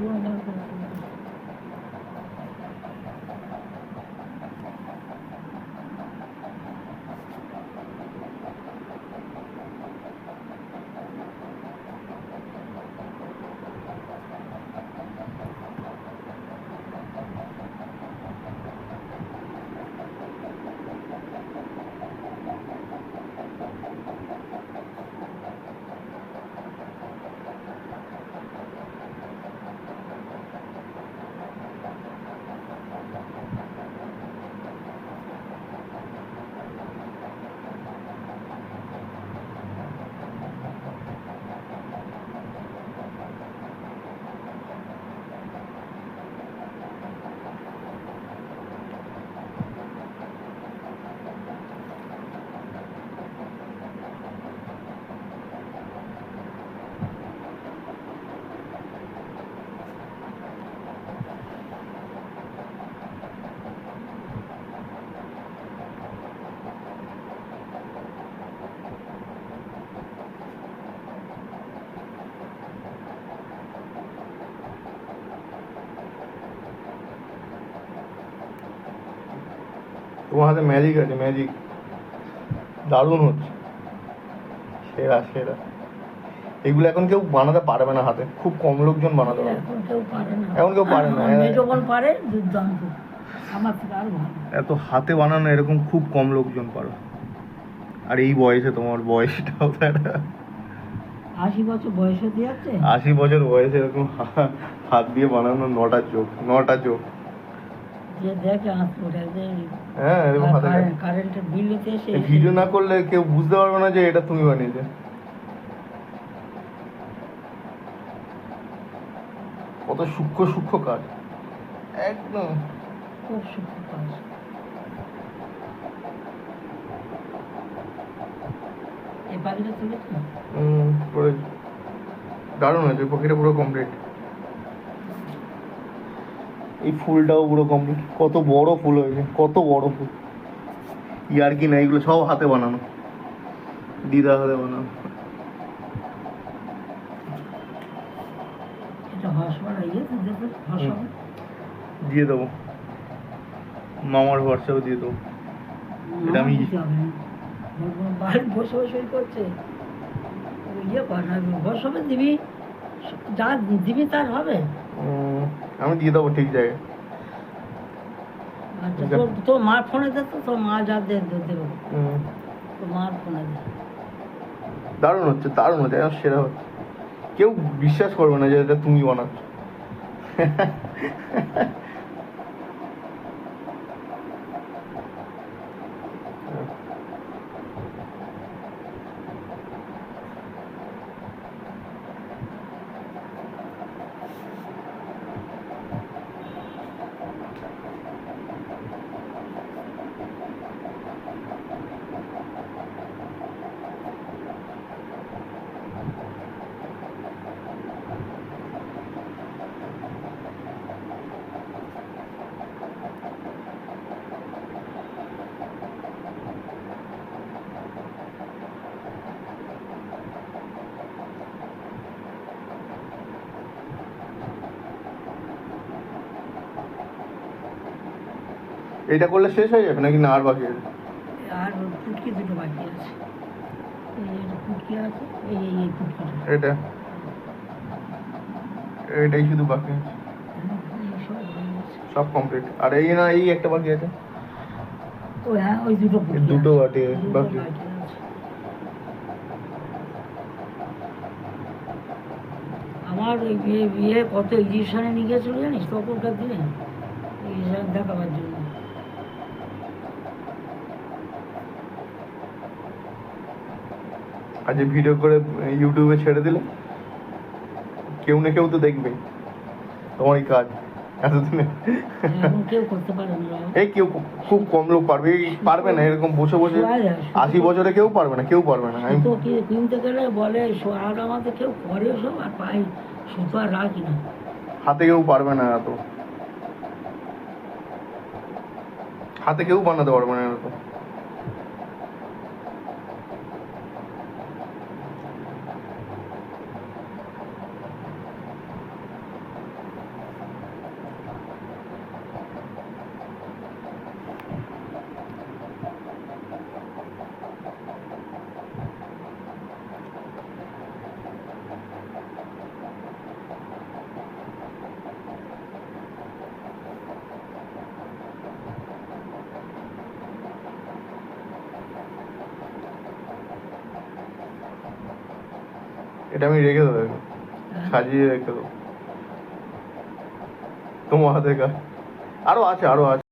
Muy. তোমার হাতে magic আছে ম্যাজিক দারুণ হচ্ছে। সেরা সেরা। এগুলো এখন কেউ বানাতে পারবে না হাতে। খুব কম লোকজন বানাতে পারবে। এখন কেউ পারে না। এখন কেউ পারে না। যখন পারে দুর্দান্ত। আমার থেকে এত হাতে বানানো এরকম খুব কম লোকজন পারো। আর এই বয়সে তোমার বয়সটাও একটা। আশি বছর বয়স যাচ্ছে? আশি বছর বয়সে এরকম হাত দিয়ে বানানো নটা চোখ নটা চোখ। হ্যাঁ এরকম হাতে কারেন্টের বিল এসে ভিডিও না করলে কেউ বুঝতে পারবে না যে এটা তুমি বানিয়েছে। কত সূক্ষ্ম সূক্ষ্ম কাজ। একদম। খুব সুখী কাজ। দারুণ হয়েছে পাখিটা পুরো কমপ্লিট এই ফুলটাও পুরো কমপ্লিট কত বড় ফুল হয়েছে কত বড় ফুল। ইয়ার কি না এগুলো সব হাতে বানানো। দিদা হাতে বানানো। দিয়ে দেবো। মামার হোয়াটসঅ্যাপে দিয়ে দেবো। এটা আমি- বসে বসে করছে। ইয়ে পাঠাবি হসবে দিবি। যা দিবি তার হবে। আমি দিয়ে দেবো ঠিক জায়গায়। আচ্ছা মার ফোনে দে তো তোর মা যা দে দে- দেবো। উম, মার ফোনে দে দারুণ হচ্ছে দারুণ হচ্ছে একদম সেরা হচ্ছে। কেউ বিশ্বাস করবে না যে এটা তুমি বানাচ্ছ। এটা করলে শেষ হয়ে যাবে নাকি না আর বাকি আছে? আর ফুটকি দুটো বাকি আছে। এই ফুটকি আছে এই এই এই এটা? এটাই শুধু বাকি আছে। সব হয়ে। সব কমপ্লিট আর এই না এই একটা বাকি আছে? ওই হ্যাঁ ওই দুটো এই দুটো আছে। বাকি। আমার ওই বিয়ে বিয়ে কত এডিশনে নিয়ে গেছিল জানিস? তখনকার দিনে? এডিশন দেখাবার জন্য। আজ ভিডিও করে ইউটিউবে ছেড়ে দিলে? কেউ না কেউ তো দেখবে। তোমার এই কাজ। এতদিনে। বাবা। এই কেউ খুব কম লোক পারবে। পারবে না এরকম বসে বসে আশি বছরে কেউ পারবে না কেউ পারবে না। আমি কিনতে গেলে বলে আর আমাদের কেউ করে সব আর পাই সুতো আর রাখি না। হাতে কেউ পারবে না এত। হাতে কেউ বানাতে পারবে না এরকম এটা আমি রেখে দেবো। সাজিয়ে রেখে দেবো। তোমার হাতে আরও আছে আরও আছে।